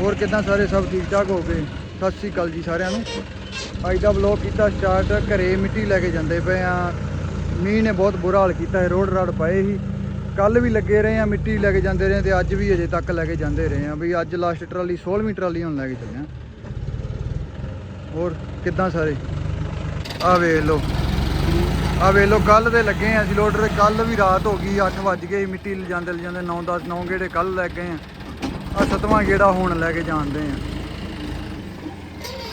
ਹੋਰ ਕਿਦਾਂ ਸਾਰੇ ਸਭ ਠੀਕ ਠਾਕ ਹੋ ਗਏ? ਸਤਿ ਸ੍ਰੀ ਅਕਾਲ ਜੀ ਸਾਰਿਆਂ ਨੂੰ। ਅੱਜ ਦਾ ਵਲੌਗ ਕੀਤਾ ਸਟਾਰਟ ਘਰੇ ਮਿੱਟੀ ਲੈ ਕੇ ਜਾਂਦੇ ਪਏ ਆ। ਮੀਂਹ ਨੇ ਬਹੁਤ ਬੁਰਾ ਹਾਲ ਕੀਤਾ ਹੈ ਰੋਡ ਰਾਡ ਪਏ ਸੀ। ਕੱਲ ਵੀ ਲੱਗੇ ਰਹੇ ਆ ਮਿੱਟੀ ਲੈ ਕੇ ਜਾਂਦੇ ਰਹੇ ਤੇ ਅੱਜ ਵੀ ਅਜੇ ਤੱਕ ਲੈ ਕੇ ਜਾਂਦੇ ਰਹੇ ਆ। ਵੀ ਅੱਜ ਲਾਸਟ ਟਰਾਲੀ 16ਵੀਂ ਟਰਾਲੀ ਹੁਣ ਲੈ ਕੇ ਚੱਲੇ ਆ। ਹੋਰ ਕਿਦਾਂ ਸਾਰੇ? ਆ ਵੇਖ ਲਓ। ਆ ਵੇਖ ਲਓ ਕੱਲ ਦੇ ਲੱਗੇ ਆ ਅਸੀਂ ਲੋਡਰ ਕੱਲ ਵੀ ਰਾਤ ਹੋ ਗਈ 8 ਵੱਜ ਗਏ ਸੀ, ਮਿੱਟੀ ਲਿਜਾਂਦੇ ਲਿਜਾਂਦੇ 9 10 9 ਗੇੜੇ ਕੱਲ ਲੈ ਗਏ ਆ। ਆ ਸਤਵਾਂ ਗੇੜਾ ਹੁਣ ਲੈ ਕੇ ਜਾਣਦੇ ਆ।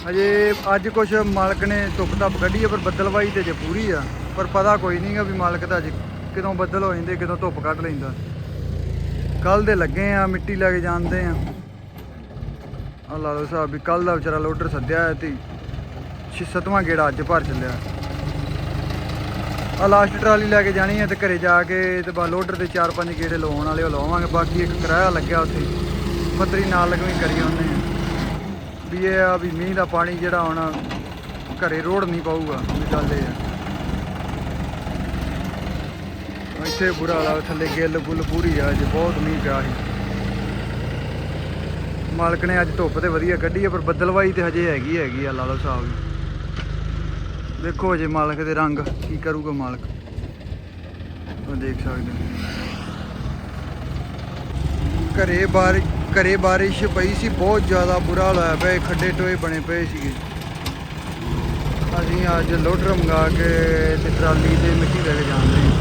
ਅਜੇ ਅੱਜ ਕੁਛ ਮਾਲਕ ਨੇ ਧੁੱਪ ਧੱਪ ਕੱਢੀ ਆ, ਪਰ ਬੱਦਲਵਾਈ ਤੇ ਜੇ ਪੂਰੀ ਆ। ਪਰ ਪਤਾ ਕੋਈ ਨਹੀਂਗਾ ਵੀ ਮਾਲਕ ਦਾ ਅੱਜ ਕਿਦੋਂ ਬੱਦਲ ਹੋ ਜਾਂਦੇ, ਕਿਦੋਂ ਧੁੱਪ ਕੱਢ ਲੈਂਦਾ। ਕੱਲ ਦੇ ਲੱਗੇ ਆ, ਮਿੱਟੀ ਲੈ ਕੇ ਜਾਂਦੇ ਆ। ਆ ਲਾ ਲਓ ਸਾਹਿਬ ਵੀ ਕੱਲ ਦਾ ਵਿਚਾਰਾ ਲੋਡਰ ਸੱਦਿਆ ਹੈ ਤੇ ਛੇ ਸਤਵਾਂ ਗੇੜਾ ਅੱਜ ਭਰ ਚੱਲਿਆ। ਆ ਲਾਸਟ ਟਰਾਲੀ ਲੈ ਕੇ ਜਾਣੀ ਹੈ ਤੇ ਘਰੇ ਜਾ ਕੇ ਤੇ ਬਾ ਲੋਡਰ ਦੇ 4-5 ਗੇੜੇ ਲਵਾਉਣ ਵਾਲੇ ਉਹ ਲਵਾਵਾਂਗੇ ਬਾਕੀ ਇੱਕ ਕਿਰਾਇਆ ਲੱਗਿਆ ਉੱਥੇ। ਪੱਤਰੀ ਨਾਲ ਲਗਵੀਂ ਕਰੀ ਉਹਨੇ। ਵੀ ਇਹ ਆ ਵੀ ਮੀਂਹ ਦਾ ਪਾਣੀ ਜਿਹੜਾ ਆਉਣਾ ਘਰੇ ਰੋੜ ਨਹੀਂ ਪਾਊਗਾ ਵੀ ਗੱਲ ਇਹ ਆ। ਇੱਥੇ ਬੁਰਾ ਹਾਲ ਥੱਲੇ ਗਿੱਲ ਗੁੱਲ ਪੂਰੀ ਆ, ਅੱਜ ਬਹੁਤ ਮੀਂਹ ਪਿਆ ਸੀ। ਮਾਲਕ ਨੇ ਅੱਜ ਧੁੱਪ ਤੇ ਵਧੀਆ ਕੱਢੀ ਆ, ਪਰ ਬੱਦਲਵਾਈ ਤੇ ਹਜੇ ਹੈਗੀ ਹੈਗੀ ਆ ਲਾ ਸਾਹਿਬ ਵੀ ਦੇਖੋ ਜੇ ਮਾਲਕ ਦੇ ਰੰਗ, ਕੀ ਕਰੂਗਾ ਮਾਲਕ? ਉਹ ਦੇਖ ਸਕਦੇ ਹੋ। ਘਰੇ ਬਾਰ ਘਰੇ ਬਾਰਿਸ਼ ਪਈ ਸੀ, ਬਹੁਤ ਜ਼ਿਆਦਾ ਬੁਰਾ ਹਾਲ ਹੋਇਆ ਪਿਆ, ਖੱਡੇ ਟੋਏ ਬਣੇ ਪਏ ਸੀਗੇ। ਅਸੀਂ ਅੱਜ ਲੋਡਰ ਮੰਗਾ ਕੇ ਤੇ ਟਰਾਲੀ ਤੇ ਮਿੱਟੀ ਲੈ ਕੇ ਜਾਂਦੇ ਹਾਂ।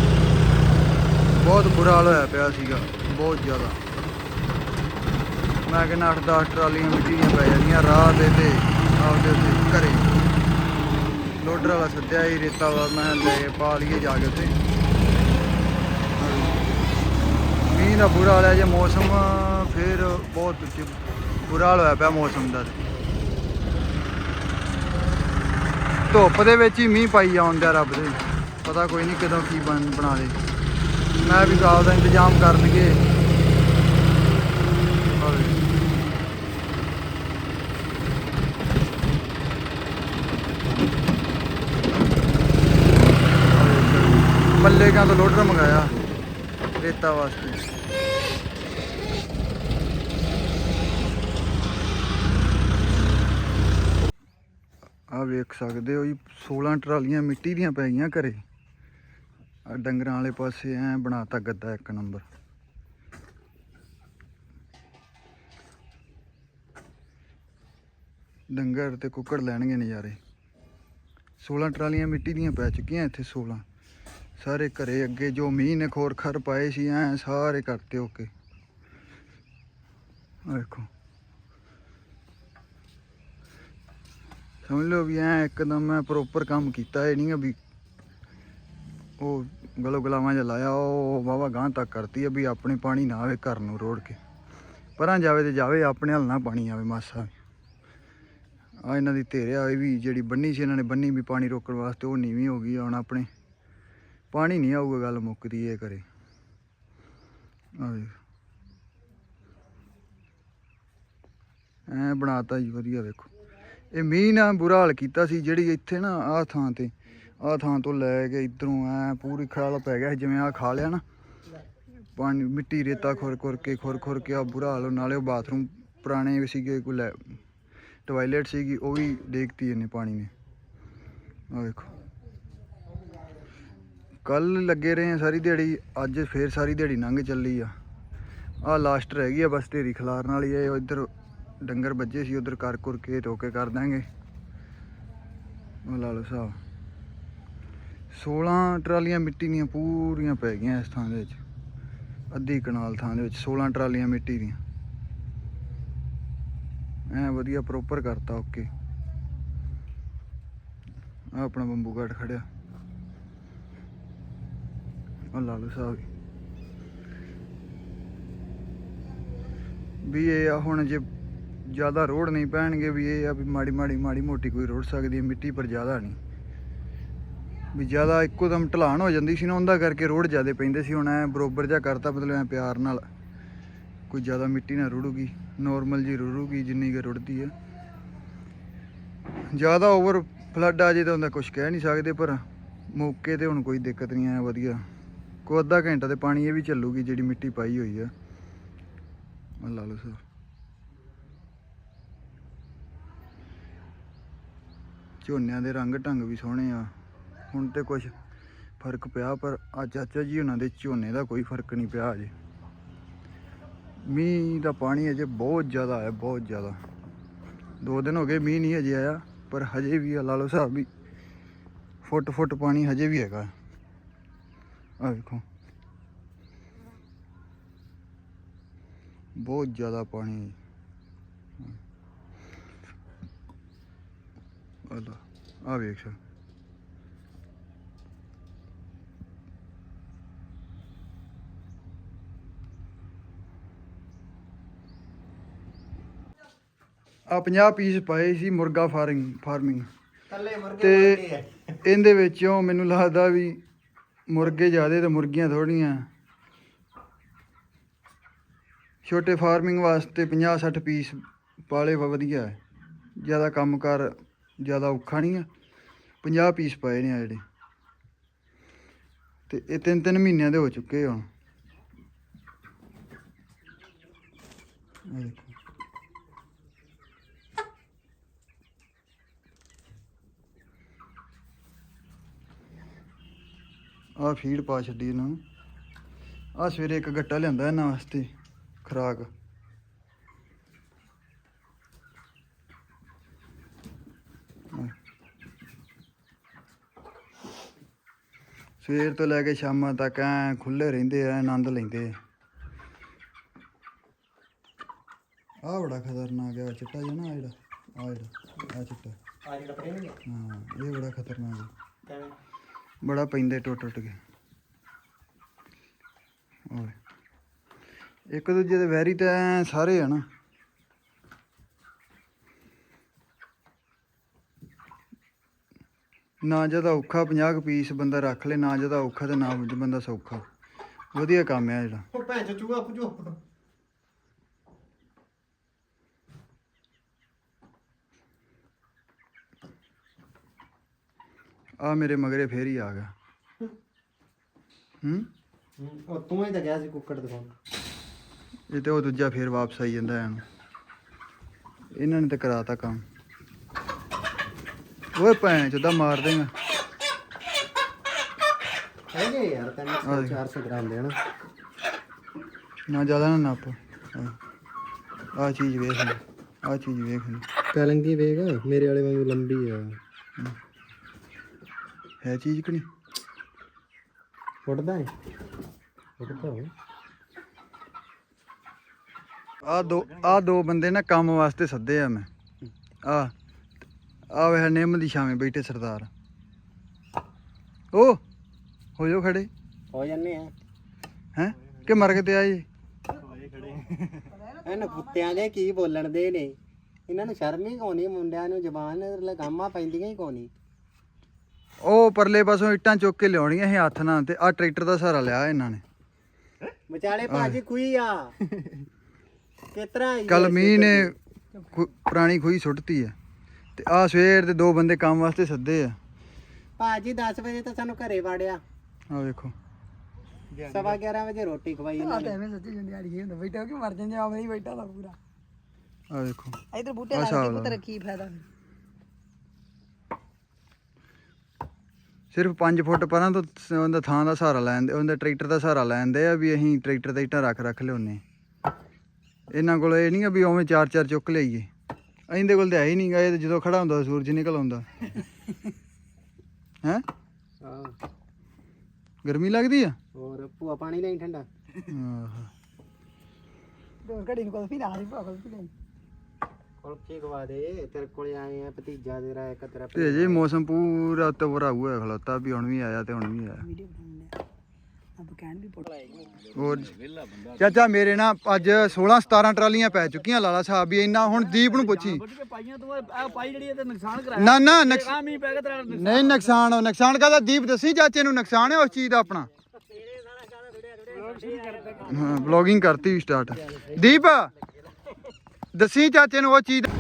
ਬਹੁਤ ਬੁਰਾ ਹਾਲ ਹੋਇਆ ਪਿਆ ਸੀਗਾ, ਬਹੁਤ ਜ਼ਿਆਦਾ। ਮੈਂ ਕਹਿੰਦਾ 8-10 ਟਰਾਲੀਆਂ ਮਿੱਟੀ ਦੀਆਂ ਪੈ ਜਾਂਦੀਆਂ ਰਾਹ ਦੇ ਤੇ, ਆਪਦੇ ਉੱਤੇ, ਘਰੇ। ਲੋਡਰ ਵਾਲਾ ਸੱਦਿਆ ਹੀ ਰੇਤਾ ਵਾ, ਮੈਂ ਲੈ ਪਾ ਲਈਏ ਜਾ ਕੇ ਉੱਤੇ ਮੀਂਹ ਦਾ ਬੁਰਾ ਹਾਲ ਹੈ, ਜੇ ਮੌਸਮ ਫਿਰ ਬਹੁਤ ਉੱਚੀ- ਬੁਰਾ ਹਾਲ ਹੋਇਆ ਪਿਆ ਮੌਸਮ ਦਾ ਧੁੱਪ ਦੇ ਵਿੱਚ ਹੀ ਮੀਂਹ ਪਾਈ ਜਾਉਂਦਾ ਰੱਬ ਦੇ। ਪਤਾ ਕੋਈ ਨਹੀਂ ਕਦੋਂ ਕੀ ਬਣ, ਬਣਾ ਦੇ ਮੈਂ ਵੀ ਗਾਲ ਦਾ ਇੰਤਜ਼ਾਮ ਕਰ ਲਈਏ ਆਵੇ। ਮੱਲੇ ਕਾ ਤੋਂ ਲੋਡਰ ਮੰਗਾਇਆ ਰੇਤਾ ਵਾਸਤੇ। ਆ ਵੇਖ ਸਕਦੇ ਹੋ ਜੀ 16 ਟਰਾਲੀਆਂ ਮਿੱਟੀ ਦੀਆਂ ਪੈ ਗਈਆਂ ਘਰੇ। ਆ ਡੰਗਰਾਂ ਵਾਲੇ ਪਾਸੇ ਐ ਬਣਾਤਾ ਗੱਦਾ ਇੱਕ ਨੰਬਰ। ਡੰਗਰ ਤੇ ਕੁੱਕੜ ਲੈਣਗੇ ਨਜ਼ਾਰੇ। 16 ਟਰਾਲੀਆਂ ਮਿੱਟੀ ਦੀਆਂ ਪੈ ਚੁੱਕੀਆਂ ਇੱਥੇ 16 ਸਾਰੇ ਘਰੇ ਅੱਗੇ ਜੋ ਮੀਂਹ ਨੇ ਖੋਰ ਖਰ ਪਾਏ ਸੀ, ਐ ਸਾਰੇ ਕਰਤੇ ਓਕੇ। ਵੇਖੋ। ਸਮਝ ਲਓ ਵੀ ਐ ਇੱਕਦਮ ਮੈਂ ਪ੍ਰੋਪਰ ਕੰਮ ਕੀਤਾ, ਇਹ ਨਹੀਂ ਆ ਵੀ ਉਹ ਗਲੋ ਗਲਾਵਾਂ ਜਿਹਾ ਲਾਇਆ, ਉਹ ਵਾਵਾ ਗਾਂ ਤੱਕ ਕਰਤੀ ਆ ਵੀ ਆਪਣੇ ਪਾਣੀ ਨਾ ਆਵੇ ਘਰ ਨੂੰ ਰੋੜ ਕੇ। ਪਰਾਂ ਜਾਵੇ ਤੇ ਜਾਵੇ, ਆਪਣੇ ਹਲ ਨਾ ਪਾਣੀ ਆਵੇ ਮਾਸਾ। ਵੀ ਆ ਇਹਨਾਂ ਦੀ ਧੇਰਿਆ ਇਹ ਵੀ ਜਿਹੜੀ ਬੰਨੀ ਸੀ, ਇਹਨਾਂ ਨੇ ਬੰਨੀ ਵੀ ਪਾਣੀ ਰੋਕਣ ਵਾਸਤੇ, ਉਹ ਨੀਵੀਂ ਹੋ ਗਈ ਹੁਣ ਆਪਣੇ। ਪਾਣੀ ਨਹੀਂ ਆਊਗਾ ਗੱਲ ਮੁੱਕਦੀ ਇਹ ਕਰੇ ਆ ਵੇਖ। ਐ ਬਣਾਤਾ ਜੀ, ਵਧੀਆ ਵੇਖੋ। ਇਹ ਮੀਂਹ ਨਾ ਬੁਰਾ ਹਾਲ ਕੀਤਾ ਸੀ ਜਿਹੜੀ ਇੱਥੇ ਨਾ ਆਹ ਥਾਂ ਤੇ ਆਹ ਥਾਂ ਤੋਂ ਲੈ ਕੇ ਇਧਰੋਂ ਐ ਪੂਰੀ ਖਰਾਲ ਪੈ ਗਿਆ ਸੀ, ਜਿਵੇਂ ਆ ਖਾ ਲਿਆ ਨਾ। ਪਾਣੀ ਮਿੱਟੀ ਰੇਤਾ ਖੁਰ ਖੁਰ ਕੇ ਖੁਰ ਖੁਰ ਕੇ ਆ ਬੁਰਾ ਹਾਲ ਨਾਲੇ ਉਹ ਬਾਥਰੂਮ ਪੁਰਾਣੇ ਵੀ ਸੀਗੇ ਕੋਈ ਲੈ ਟਾਇਲਟ ਸੀਗੀ ਉਹ ਵੀ ਦੇਖਤੀ ਇਹਨੇ ਪਾਣੀ ਨੇ। ਆ ਵੇਖੋ। ਕੱਲ ਲੱਗੇ ਰਹੇ ਆ ਸਾਰੀ ਦਿਹਾੜੀ ਅੱਜ ਫੇਰ ਸਾਰੀ ਦਿਹਾੜੀ ਲੰਘ ਚੱਲੀ ਆ। ਆ ਲਾਸਟ ਰਹਿ ਗਈ ਆ ਬਸ ਢੇਰੀ ਖਲਾਰਨ ਵਾਲੀ ਆ ਉਹ ਇੱਧਰ ਡੰਗਰ ਵੱਜੇ ਸੀ, ਉਧਰ ਕਰ ਕੁਰ ਕੇ ਧੋਕੇ ਕਰ ਦਾਂਗੇ ਉਹ ਲਾ ਲਓ ਸਾਹਿਬ। 16 ਟਰਾਲੀਆਂ ਮਿੱਟੀ ਦੀਆਂ ਪੂਰੀਆਂ ਪੈ ਗਈਆਂ ਇਸ ਥਾਂ ਦੇ ਵਿੱਚ। ਅੱਧੀ ਕਨਾਲ ਥਾਂ ਦੇ ਵਿੱਚ 16 ਟਰਾਲੀਆਂ ਮਿੱਟੀ ਦੀਆਂ। ਐ ਵਧੀਆ ਪ੍ਰੋਪਰ ਕਰਤਾ ਓਕੇ। ਆ ਆਪਣਾ ਬੰਬੂ ਘਾਟ ਖੜਿਆ। ਉਹ ਲਾਲੂ ਸਾਹਿਬ। ਵੀ ਇਹ ਆ ਹੁਣ ਜੇ ਜ਼ਿਆਦਾ ਰੋੜ ਨਹੀਂ ਪੈਣਗੇ ਵੀ ਇਹ ਆ ਵੀ ਮਾੜੀ ਮਾੜੀ ਮਾੜੀ ਮੋਟੀ ਕੋਈ ਰੋੜ ਸਕਦੀ ਹੈ, ਮਿੱਟੀ ਪਰ ਜ਼ਿਆਦਾ ਨਹੀਂ। ਵੀ ਜ਼ਿਆਦਾ ਇੱਕੋ ਦਮ ਢਲਾਣ ਹੋ ਜਾਂਦੀ ਸੀ ਨਾ, ਉਹਦਾ ਕਰਕੇ ਰੋੜ ਜ਼ਿਆਦਾ ਪੈਂਦੇ ਸੀ, ਹੁਣ ਐ ਬਰੋਬਰ ਜਿਹਾ ਕਰਤਾ ਮਤਲਬ ਐ ਪਿਆਰ ਨਾਲ। ਕੋਈ ਜ਼ਿਆਦਾ ਮਿੱਟੀ ਨਾ ਰੁੜੂਗੀ ਨੋਰਮਲ ਜੀ ਰੁੜੂਗੀ, ਜਿੰਨੀ ਕਿ ਰੁੜਦੀ ਹੈ। ਜ਼ਿਆਦਾ ਓਵਰ ਫਲੱਡ ਆ ਜੇ ਤਾਂ ਉਹਦਾ ਕੁਝ ਕਹਿ ਨਹੀਂ ਸਕਦੇ, ਪਰ ਮੌਕੇ ਤੇ ਹੁਣ ਕੋਈ ਦਿੱਕਤ ਨਹੀਂ ਆਇਆ ਵਧੀਆ। ਕੋਈ ਅੱਧਾ ਘੰਟਾ ਤੇ ਪਾਣੀ ਇਹ ਵੀ ਚੱਲੂਗੀ ਜਿਹੜੀ ਮਿੱਟੀ ਪਾਈ ਹੋਈ ਆ। ਲਾ ਲਓ ਸਰ। ਝੋਨਿਆਂ ਦੇ ਰੰਗ ਢੰਗ ਵੀ ਸੋਹਣੇ ਆ। ਹੁਣ ਤੇ ਕੁਝ ਫ਼ਰਕ ਪਿਆ, ਪਰ ਆ ਚਾਚਾ ਜੀ ਉਹਨਾਂ ਦੇ ਝੋਨੇ ਦਾ ਕੋਈ ਫ਼ਰਕ ਨਹੀਂ ਪਿਆ ਅਜੇ ਮੀਂਹ ਦਾ ਪਾਣੀ ਅਜੇ ਬਹੁਤ ਜ਼ਿਆਦਾ ਹੈ ਬਹੁਤ ਜ਼ਿਆਦਾ। ਦੋ ਦਿਨ ਹੋ ਗਏ ਮੀਂਹ ਨਹੀਂ ਅਜੇ ਆਇਆ, ਪਰ ਹਜੇ ਵੀ ਆ, ਲਾ ਲਓ ਸਾਹਿਬ ਵੀ। ਫੁੱਟ ਫੁੱਟ ਪਾਣੀ ਹਜੇ ਵੀ ਹੈਗਾ। ਆ ਵੇਖੋ। ਬਹੁਤ ਜ਼ਿਆਦਾ ਪਾਣੀ। ਆ ਲਾ ਆ ਵੇਖ ਆ 50 ਪੀਸ ਪਏ ਸੀ ਮੁਰਗਾ ਫਾਰਮਿੰਗ ਫਾਰਮਿੰਗ ਕੱਲੇ ਮੁਰਗੇ ਤੇ ਇਹਦੇ ਵਿੱਚੋਂ ਮੈਨੂੰ ਲੱਗਦਾ ਵੀ ਮੁਰਗੇ ਜ਼ਿਆਦੇ ਤੇ ਮੁਰਗੀਆਂ ਥੋੜੀਆਂ ਛੋਟੇ ਫਾਰਮਿੰਗ ਵਾਸਤੇ 50 60 ਪੀਸ ਪਾਲੇ ਵਧੀਆ। ਹੈ ਜ਼ਿਆਦਾ ਕੰਮ ਕਰ ਜ਼ਿਆਦਾ ਔਖਾ ਨਹੀਂ ਆ। 50 ਪੀਸ ਪਏ ਨੇ ਆ ਜਿਹੜੇ। ਤੇ ਇਹ ਤਿੰਨ ਤਿੰਨ ਮਹੀਨਿਆਂ ਦੇ ਹੋ ਚੁੱਕੇ ਹੁਣ। ਆਹ ਆ ਫੀਡ ਪਾ ਛੱਡੀ ਇਹਨਾਂ ਨੂੰ। ਆ ਸਵੇਰੇ ਇੱਕ ਗੱਟਾ ਲਿਆਂਦਾ ਇਹਨਾਂ ਵਾਸਤੇ ਖੁਰਾਕ। ਸਵੇਰ ਤੋਂ ਲੈ ਕੇ ਸ਼ਾਮਾਂ ਤੱਕ ਐ ਖੁੱਲੇ ਰਹਿੰਦੇ ਐ ਆਨੰਦ ਲੈਂਦੇ ਆ। ਬੜਾ ਖਤਰਨਾਕ ਹੈ ਚਿੱਟਾ ਜਿਹਾ ਨਾ ਜਿਹੜਾ ਆ ਜਿਹੜਾ ਆ ਚਿੱਟਾ। ਆ ਜਿਹੜਾ ਪ੍ਰੇਮ ਹੈ ਹਾਂ ਇਹ ਬੜਾ ਖਤਰਨਾਕ ਹੈ ਕਿਵੇਂ? ਬੜਾ ਪੈਂਦੇ ਟੁੱਟ ਟੁੱਟ ਕੇ। ਓਏ। ਇੱਕ ਦੂਜੇ ਦੇ ਵੈਰੀ ਤਾਂ ਸਾਰੇ ਆ ਨਾ। ਨਾ ਜਿਹਦਾ ਔਖਾ 50 ਕੁ ਪੀਸ ਬੰਦਾ ਰੱਖ ਲੇ ਨਾ ਜਿਹਦਾ ਔਖਾ ਤੇ ਨਾ ਬੰਦਾ ਸੌਖਾ। ਵਧੀਆ ਕੰਮ ਆ ਜਿਹੜਾ। ਉਹ ਭੈਣ ਚੋ ਚੂਹਾ ਪੁਜੋ ਆ ਮੇਰੇ ਮਗਰੇ ਫੇਰ ਹੀ ਆ ਗਿਆ। ਹੂੰ? ਉਹ ਤੂੰ ਹੀ ਤਾਂ ਗਿਆ ਸੀ ਕੁੱਕੜ ਦਿਖਾਉਣ। ਇਹ ਤੇ ਉਹ ਦੂਜਾ ਫੇਰ ਵਾਪਸ ਆਈ ਜਾਂਦਾ ਇਹਨਾਂ ਨੇ ਤੇ ਕਰਾਤਾ ਕੰਮ। ਓਏ ਭੈਣ ਚੋਦਾ ਮਾਰ ਦੇਗਾ ਹੈਗੇ ਯਾਰ ਤੈਨੂੰ ਆ ਦੇਖ। 400 ਗ੍ਰਾਮ ਦੇਣਾ ਨਾ ਜ਼ਿਆਦਾ ਨਾ ਨੱਪ। ਆ ਚੀਜ਼ ਵੇਖ ਲੈ ਆ ਚੀਜ਼ ਵੇਖ ਲੈ। ਵੇਗ ਮੇਰੇ ਵਾਲੇ ਵਾਂਗੂ ਲੰਬੀ ਆ। ਹੈ ਚੀਜ਼ ਕਿ ਨਹੀਂ? ਫੁੱਟਦਾ ਹੈ ਫੁੱਟਦਾ ਹੋਵੇ ਆ ਦੋ ਆ ਦੋ ਬੰਦੇ ਨਾ ਕੰਮ ਵਾਸਤੇ ਸੱਦੇ ਆ ਮੈਂ। ਆ ਆ ਵੇ ਨਿੰਮ ਦੀ ਛਾਵੇਂ ਬੈਠੇ ਸਰਦਾਰ। ਓ ਹੋ ਜਾਓ ਖੜੇ। ਹੋ ਜੰਨੇ ਆ। ਹੈ? ਕਿ ਮਰਗ ਤੇ ਆਏ? ਇਹਨਾਂ ਕੁੱਤਿਆਂ ਦੇ ਕੀ ਬੋਲਣ ਦੇ ਨੇ? ਇਹਨਾਂ ਨੂੰ ਸ਼ਰਮ ਹੀ ਕੋਨੀ ਮੁੰਡਿਆਂ ਨੂੰ ਜ਼ਬਾਨ ਲਗਾਮਾਂ ਪੈਂਦੀਆਂ ਹੀ ਕੋਨੀ ਉਹ ਪਰਲੇ ਪਾਸੋਂ ਇੱਟਾਂ ਚੁੱਕ ਕੇ ਲਿਆਉਣੀਆਂ ਸੀ ਹੱਥ ਨਾਲ ਤੇ ਆ ਟਰੈਕਟਰ ਦਾ ਸਹਾਰਾ ਲਿਆ ਇਹਨਾਂ ਨੇ। ਵਿਚਾਲੇ ਭਾਜੀ ਖੂਈ ਆ। ਕਿਤਰਾ ਕੱਲ ਮੀਂਹ ਨੇ ਖੁ- ਪੁਰਾਣੀ ਖੂਹੀ ਸੁੱਟਤੀ ਹੈ ਤੇ ਆ ਸਵੇਰ ਦੇ ਦੋ ਬੰਦੇ ਕੰਮ ਵਾਸਤੇ ਸੱਦੇ ਆ। ਭਾਜੀ 10 ਵਜੇ ਤਾਂ ਸਾਨੂੰ ਘਰੇ ਵਾੜਿਆ। ਆ ਵੇਖੋ। ਸਵਾ 11 ਵਜੇ ਰੋਟੀ ਖਵਾਈ ਇਹਨਾਂ ਨੇ। ਐਵੇਂ ਸੱਚੀ ਜੰਦਿਆੜੀ ਹੀ ਹੁੰਦਾ ਬੈਠਾ ਕਿ ਮਰ ਜਾਂਦੇ ਆਵੇਂ ਹੀ ਬੈਠਾ ਦਾ ਪੂਰਾ। ਆ ਵੇਖੋ। ਇਧਰ ਬੂਟੇ ਲਾ ਕੇ ਲਾ। ਪੁੱਤਰ ਕੀ ਫਾਇਦਾ ਸਿਰਫ 5 ਫੁੱਟ ਪਰਾਂ ਤੋਂ ਉਹਦਾ ਥਾਂ ਦਾ ਸਹਾਰਾ ਲੈਂਦੇ ਉਹਦਾ ਟਰੈਕਟਰ ਦਾ ਸਹਾਰਾ ਲੈਂਦੇ ਆ ਵੀ ਅਸੀਂ ਟਰੈਕਟਰ ਤੇ ਇੱਟਾਂ ਰੱਖ ਰੱਖ ਲਿਆਉਨੇ। ਇਹਨਾਂ ਕੋਲ ਇਹ ਨਹੀਂ ਆ ਵੀ ਉਵੇਂ ਚਾਰ ਚਾਰ ਚੁੱਕ ਲਈਏ। ਅਸੀਂ ਦੇ ਕੋਲ ਤੇ ਹੈ ਹੀ ਨਹੀਂਗਾ ਇਹ ਤੇ ਜਦੋਂ ਖੜਾ ਹੁੰਦਾ ਸੂਰਜ ਨਿਕਲ ਆਉਂਦਾ। ਹੈ? ਹਾਂ। ਗਰਮੀ ਲੱਗਦੀ ਆ? ਹੋਰ ਭੂਆ ਪਾਣੀ ਨਹੀਂ ਠੰਡਾ? ਆਹ। ਦੋ ਘੜੀ ਨੂੰ ਕੋਈ ਨਾ ਨਹੀਂ ਵੀ ਨਹੀਂ ਕੁਲਫੀ ਖਵਾ ਦੇ ਤੇਰੇ ਕੋਲੇ ਆਏ ਆ ਭਤੀਜਾ ਤੇਰਾ ਇੱਕ ਤੇਰਾ ਤੇ ਮੌਸਮ ਪੂਰਾ ਤਵਰਾ ਹੋਇਆ ਖਲੋਤਾ ਵੀ ਹੁਣ ਵੀ ਆਇਆ ਤੇ ਹੁਣ ਵੀ ਆਇਆ। ਵੀਡੀਓ ਹੋਰ ਚਾਚਾ ਮੇਰੇ ਨਾਲ ਅੱਜ 16 17 ਟਰਾਲੀਆਂ ਪੈ ਚੁੱਕੀਆਂ ਲਾਲਾ ਸਾਹਿਬ ਵੀ ਇੰਨਾ ਹੁਣ ਦੀਪ ਨੂੰ ਪੁੱਛੀ। ਨਾ ਨਾ ਨਹੀਂ ਨੁਕਸਾਨ ਨੁਕਸਾਨ ਕਾਹਦਾ? ਦੀਪ ਦੱਸੀ ਚਾਚੇ ਨੂੰ ਨੁਕਸਾਨ ਹੈ ਉਸ ਚੀਜ਼ ਦਾ ਆਪਣਾ? ਹਾਂ ਵਲੌਗਿੰਗ ਕਰਤੀ ਸਟਾਰਟ ਦੀਪ ਦੱਸੀ ਚਾਚੇ ਨੂੰ ਉਹ ਚੀਜ਼ ਦਾ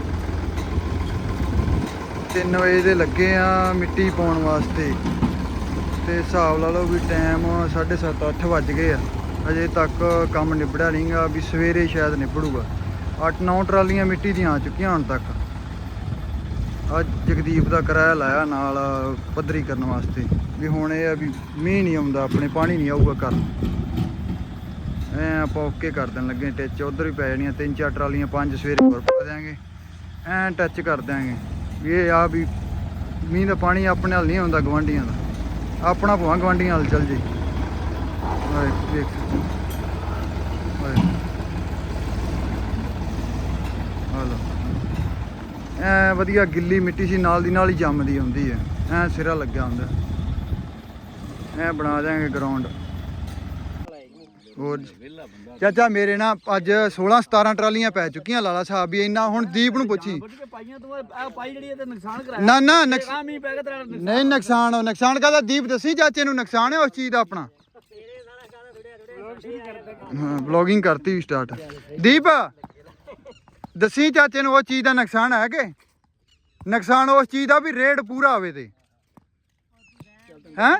3 ਵਜੇ ਦੇ ਲੱਗੇ ਆ ਮਿੱਟੀ ਪਾਉਣ ਵਾਸਤੇ। ਤੇ ਹਿਸਾਬ ਲਾ ਲਓ ਵੀ ਟਾਈਮ 7:30 8 ਵੱਜ ਗਏ ਆ। ਅਜੇ ਤੱਕ ਕੰਮ ਨਿਬੜਿਆ ਨਹੀਂਗਾ ਵੀ ਸਵੇਰੇ ਸ਼ਾਇਦ ਨਿਬੜੂਗਾ। 8-9 ਟਰਾਲੀਆਂ ਮਿੱਟੀ ਦੀਆਂ ਆ ਚੁੱਕੀਆਂ ਹੁਣ ਤੱਕ। ਅੱਜ ਜਗਦੀਪ ਦਾ ਕਿਰਾਇਆ ਲਾਇਆ ਨਾਲ ਪੱਧਰੀ ਕਰਨ ਵਾਸਤੇ। ਵੀ ਹੁਣ ਇਹ ਆ ਵੀ ਮੀਂਹ ਨਹੀਂ ਆਉਂਦਾ, ਆਪਣੇ ਪਾਣੀ ਨਹੀਂ ਆਊਗਾ ਕਰਨ ਨੂੰ ਐ ਆਪਾਂ ਓਕੇ ਕਰ ਦੇਣ ਲੱਗੇ ਟਿੱਚ ਉਧਰ ਵੀ ਪੈ ਜਾਣੀਆਂ, ਤਿੰਨ ਚਾਰ ਟਰਾਲੀਆਂ, ਪੰਜ ਸਵੇਰੇ ਹੋਰ ਪਾ ਦਿਆਂਗੇ। ਐ ਟੱਚ ਕਰ ਦਿਆਂਗੇ। ਵੀ ਇਹ ਆ ਵੀ ਮੀਂਹ ਦਾ ਪਾਣੀ ਆਪਣੇ ਨਾਲ ਨਹੀਂ ਆਉਂਦਾ ਗਵਾਂਢੀਆਂ ਦਾ। ਆਪਣਾ ਭਵਾਂ ਗਵਾਂਢੀਆਂ ਨਾਲ ਚਲ ਜੇ। ਹਾਏ, ਵੇਖ। ਹਾਏ। ਹਲੋ ਐ ਵਧੀਆ ਗਿੱਲੀ ਮਿੱਟੀ ਸੀ, ਨਾਲ ਦੀ ਨਾਲ ਹੀ ਜੰਮਦੀ ਹੁੰਦੀ ਹੈ। ਐ ਸਿਰਾ ਲੱਗਿਆ ਹੁੰਦਾ। ਐ ਬਣਾ ਦਿਆਂਗੇ ਗਰਾਊਂਡ ਹੋਰ ਚਾਚਾ ਮੇਰੇ ਨਾ ਅੱਜ 16 17 ਟਰਾਲੀਆਂ ਪੈ ਚੁੱਕੀਆਂ ਲਾਲਾ ਸਾਹਿਬ ਵੀ ਇੰਨਾ ਹੁਣ ਦੀਪ ਨੂੰ ਪੁੱਛੀ। ਵੱਢ ਕੇ ਪਾਈਆਂ ਤੂੰ ਆ ਪਾਈ ਜਿਹੜੀ ਇਹ ਤੇ ਨੁਕਸਾਨ ਕਰਾਇਆ। ਨਾ ਨਾ ਨੁਕਸਾਨ ਨਹੀਂ ਨੁਕਸਾਨ ਉਹ ਨੁਕਸਾਨ ਕਾਹਦਾ ਦੀਪ ਦੱਸੀ ਚਾਚੇ ਨੂੰ ਨੁਕਸਾਨ ਹੈ ਉਸ ਚੀਜ਼ ਦਾ ਆਪਣਾ? ਹਾਂ ਬਲੌਗਿੰਗ ਕਰਤੀ ਵੀ ਸਟਾਰਟ ਦੀਪ ਦੱਸੀ ਚਾਚੇ ਨੂੰ ਉਹ ਚੀਜ਼ ਦਾ ਨੁਕਸਾਨ ਹੈ ਕਿ? ਨੁਕਸਾਨ ਉਸ ਚੀਜ਼ ਦਾ ਵੀ ਰੇਡ ਪੂਰਾ ਹੋਵੇ ਤੇ। ਹੈ?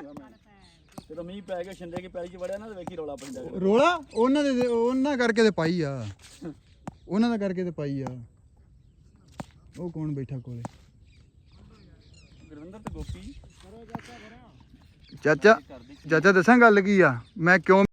ਜਦੋਂ ਮੀਂਹ ਪੈ ਗਿਆ ਛਿੰਦੇ ਕੇ ਪੈਲੀ ਚ ਵੜਿਆ ਨਾ ਤੇ ਵੇਖੀ ਰੌਲਾ ਪੈਂਦਾ ਰੋਲਾ ਉਹਨਾਂ ਦੇ ਉਹਨਾਂ ਕਰਕੇ ਤੇ ਪਾਈ ਆ। ਉਹਨਾਂ ਦਾ ਕਰਕੇ ਤੇ ਪਾਈ ਆ। ਉਹ ਕੌਣ ਬੈਠਾ ਕੋਲੇ? ਗੁਰਵਿੰਦਰ ਤੇ ਗੋਪੀ। ਚਾਚਾ ਚਾਚਾ ਦੱਸਾਂ ਗੱਲ ਕੀ ਆ? ਮੈਂ ਕਿਉਂ